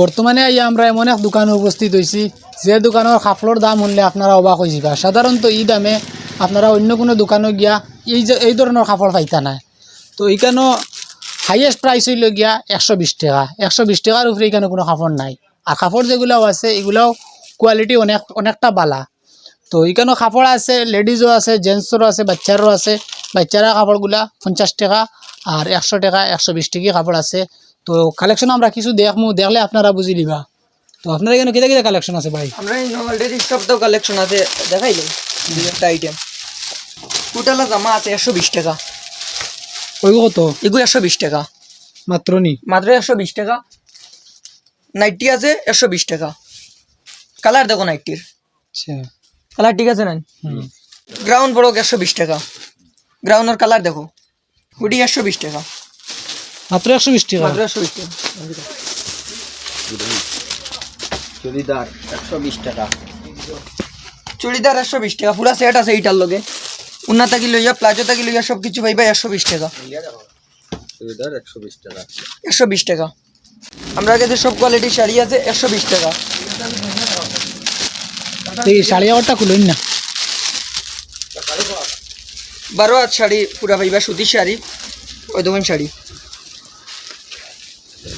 বর্তমানে আইয়া আমরা এমন এক দোকানে উপস্থিত হয়েছি যে দোকানের কাপড়ের দাম শুনলে আপনারা অবাক হয়ে যাবে। সাধারণত এই দামে আপনারা অন্য কোনো দোকানে গিয়া এই যে এই ধরনের কাপড় পাইতা না তো এইখানে হাইয়েস্ট প্রাইস হইল গিয়া একশো বিশ টাকা। একশো বিশ টাকার উপরে এখানে কোনো কাপড় নাই। আর কাপড় যেগুলাও আছে, এগুলাও কোয়ালিটি অনেক অনেকটা বালা। তো এখানে কাপড় আছে, লেডিজও আছে জেন্টসেরও আছে, বাচ্চারও আছে। বাচ্চারা কাপড়গুলা পঞ্চাশ টাকা আর একশো টাকা, একশো বিশ টাকা কাপড় আছে। তো কালেকশন আমরা কিছু দেখমু দেখলে আপনারা বুঝি লিবা তো আপনারা এখানে কিতা কিতা কালেকশন আছে ভাই? আমরা এই অলরেডি সব তো কালেকশন আছে দেখাই দুই একটা আইটেম কুটালা জামা আছে একশো বিশ টাকা। ওই কত? এগুলো একশো বিশ টাকা। মাত্র নি? মাত্র একশো বিশ টাকা। নাইটি আছে একশো বিশ টাকা। কালার দেখো নাইটির আচ্ছা। কালার ঠিক আছে না হুম। গ্রাউন্ড বড় একশো বিশ টাকা। গ্রাউন্ডের কালার দেখো। হুডি একশো বিশ টাকা। মাত্র একশো বিশ টাকা। মাত্র একশো বিশ টাকা। চুড়িদার একশো বিশ টাকা। চুড়িদার একশো বিশ টাকা পুরা সেট আছে এইটার লগে। উন্না থাকি লইয়া প্লাজো থাকি লইয়া সব কিছু পাইবা একশো বিশ টাকা। চুড়িদার একশো বিশ টাকা। একশো বিশ টাকা। আমরা কাছে সব কোয়ালিটির শাড়ি আছে একশো বিশ টাকা। এই শাড়ি আবারটা খুলুন না। বারো হাত শাড়ি পুরা পাইবা সুতির শাড়ি ওই দোকান শাড়ি।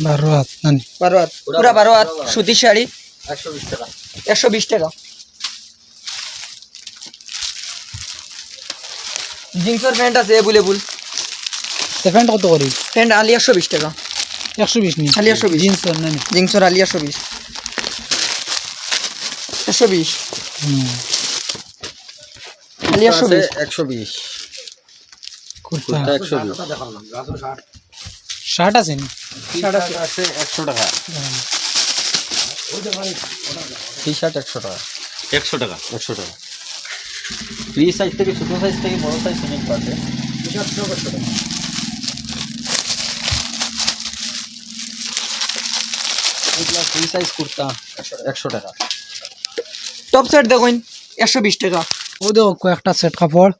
বারো হাত নানি? বারো হাত পুরা বারো হাত সুতির শাড়ি। একশো বিশ টাকা। একশো বিশ টাকা। জিন্সের প্যান্ট আছে এভেলেবল প্যান্ট কত করি? প্যান্ট আলি একশো বিশ টাকা। একশো বিশ নি খালি 120 জিন্স নানি? জিন্সের আলি একশো বিশ। একশো বিশ। আলি একশো বিশ। একশো বিশ। কুর্তা। একশো বিশ। শার্ট আছে নি আছে। একশো টাকা। টি শার্ট একশো টাকা। একশো টাকা। একশো টাকা। ফ্রি সাইজ থেকে ছোটো সাইজ থেকে বড় সাইজ অনেক পাচ্ছে। ফ্রি সাইজ কুর্তা একশো টাকা। টপ সেট দেখুন একশো বিশ টাকা। ও দেখো কয়েকটা সেট কাপড়।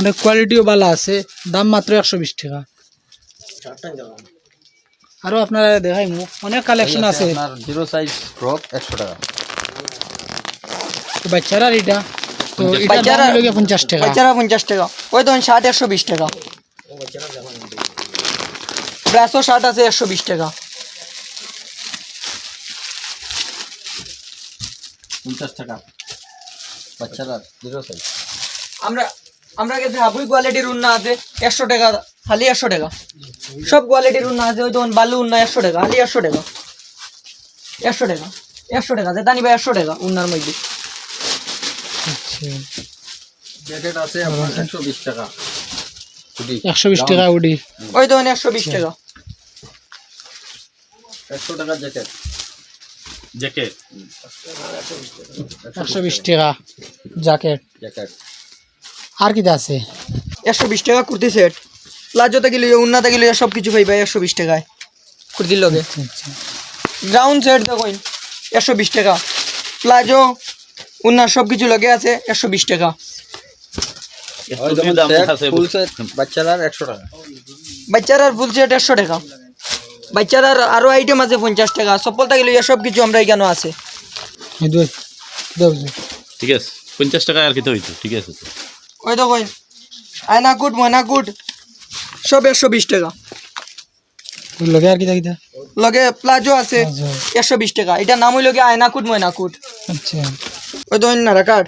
অনেক কোয়ালিটিও ভালো আছে দাম মাত্র একশো বিশ টাকা। আরও আপনারা দেখাই অনেক কালেকশন আছে। আপনার জিরো সাইজ ফ্রক একশো টাকা। তো বাচ্চারা এটা? তো এটা বাচ্চারা- হইল পঞ্চাশ টাকা। বাচ্চারা পঞ্চাশ টাকা। ওই তখন শার্ট একশো বিশ টাকা। ব্রাসো শার্ট আছে একশো বিশ টাকা। পঞ্চাশ টাকা। বাচ্চারা জিরো সাইজ আমরা আমরা কাছে হাবুই কোয়ালিটির উন্না আছে একশো টাকা খালি একশো টাকা। সব কোয়ালিটির উন্না আছে ওই তখন বালু উন্না একশো টাকা খালি একশো টাকা। একশো টাকা একশো টাকা যেটা নিবা একশো টাকা উন্নার মধ্যে। আচ্ছা। আছে একশো বিশ টাকা। একশো বিশ টাকা উডি। ওই তখন একশো বিশ টাকা। একশো টাকার জ্যাকেট জ্যাকেট একশো বিশ টাকা জ্যাকেট জ্যাকেট আর কিটা আছে? একশো বিশ টাকা কুর্তি সেট প্লাজো থেকে লিয়ে উন্না থেকে লিয়ে সব কিছু পাইবা একশো বিশ টাকায়। কুর্তির লগে। গ্রাউন্ড সেট দেখুন একশো বিশ টাকা। প্লাজো উন্না সব কিছু লগে আছে একশো বিশ টাকা। বাচ্চারার ফুল সেট একশো টাকা। বাচ্চারার আরও আইটেম আছে পঞ্চাশ টাকা। সফল থেকে লইয়া সব কিছু আমরা এখানে আছে। ঠিক আছে। পঞ্চাশ টাকা আর খেতে হইতো ঠিক আছে তো। ওই দেখুন আয়না কুট ময়না কুট সব একশো বিশ টাকা। লগে আর কিটা কিটা লগে প্লাজো আছে একশো বিশ টাকা। এটা নাম হইল গিয়ে আয়না কুট ময়না কুট আচ্ছা। ওই দেখুন নারা কাঠ।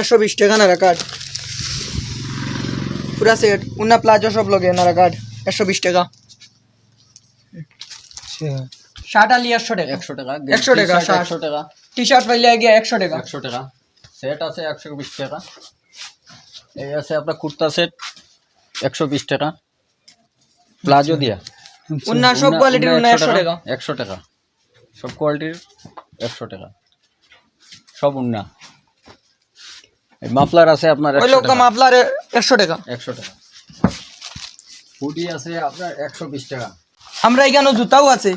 একশো বিশ টাকা নারা কাঠ। পুরা সেট উন্না প্লাজো সব লগে নারা কাঠ। একশো বিশ টাকা। আচ্ছা। শার্ট আলি একশো টাকা। একশো টাকা। 100 টাকা, একশো টাকা। টি শার্ট পাইলে গিয়ে একশো টাকা। একশো টাকা। সেট আছে একশো বিশ টাকা। এই আছে আপনার কুর্তা সেট একশো বিশ টাকা। প্লাজো দিয়া। উন্না সব কোয়ালিটির উন্না একশো টাকা। একশো টাকা। সব কোয়ালিটির একশো টাকা। সব উন্না। মাফলার আছে আপনার ওই একশো লোক টাকা। মাফলার একশো টাকা। একশো টাকা। হুডি আছে আপনার একশো বিশ টাকা। আমরা এখানে জুতাও আছে।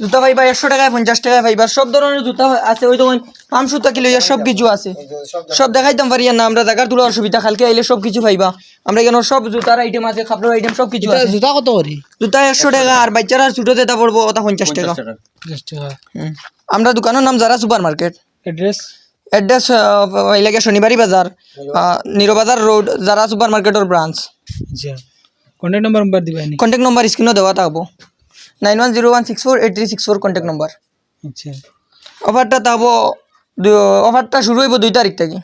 জুতা পাইবা একশো টাকায় পঞ্চাশ টাকায় পাইবা সব ধরনের জুতা আছে ওই তখন পাম সুতা কিলো সব কিছু আছে। সব দেখাইতাম পারি না আমরা জায়গার তুলা অসুবিধা কালকে আইলে সব কিছু পাইবা। আমরা এখানে সব জুতার আইটেম আছে কাপড়ের আইটেম সব কিছু আছে। জুতা কত করি? জুতা একশো টাকা আর বাচ্চারা ছোটো যেটা পড়ব ওটা পঞ্চাশ টাকা। টাকা। টাকা। আমরা দোকানের নাম যারা সুপার মার্কেট অ্যাড্রেস এই লাগে শনিবারই বাজার নিরবাজার। রোড যারা super market branch contact number number দিবা কন্ট্যাক্ট নম্বর স্ক্রিনও দেওয়া থাকব। Nine one zero one six four eight three six four contact number আচ্ছা। অফারটা তাহবো অফারটা শুরু হইব দুই তারিখ থেকে।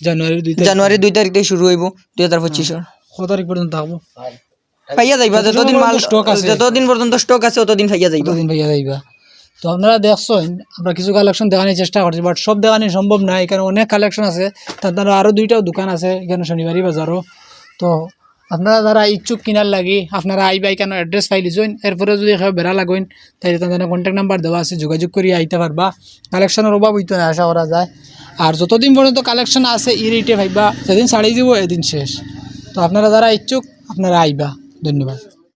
জানুয়ারির দুই জানুয়ারি দুই তারিখ থেকে শুরু হইব দুই হাজার পঁচিশের কত তারিখ পর্যন্ত থাকব পাইয়া যাইবা যতদিন মাল stock আছে। যতদিন পর্যন্ত স্টক আছে ততদিন পাইয়া যাইবা। দুদিন ভাইয়া যাইবা। তো আপনারা দেখছেন আমরা কিছু কালেকশন দেখানোর চেষ্টা করছি বাট সব দেখানো সম্ভব না এখানে অনেক কালেকশন আছে। তার আরও দুইটাও দোকান আছে এখানে শনিবারই বাজারও। তো আপনারা যারা ইচ্ছুক কিনার লাগি, আপনারা আইবা কেন অ্যাড্রেস ফাইলিছেন এরপরে যদি কেউ বেড়া লাগেন তাহলে তাদের কন্ট্যাক্ট নাম্বার দেওয়া আছে, যোগাযোগ করে আইতে পারবা। কালেকশনের অভাব হইতো না, আশা করা যায়। আর যতদিন পর্যন্ত কালেকশন আছে ই রেটে ভাইবা সেদিন ছাড়িয়ে দিব, এদিন শেষ। তো আপনারা যারা ইচ্ছুক, আপনারা আইবা। ধন্যবাদ।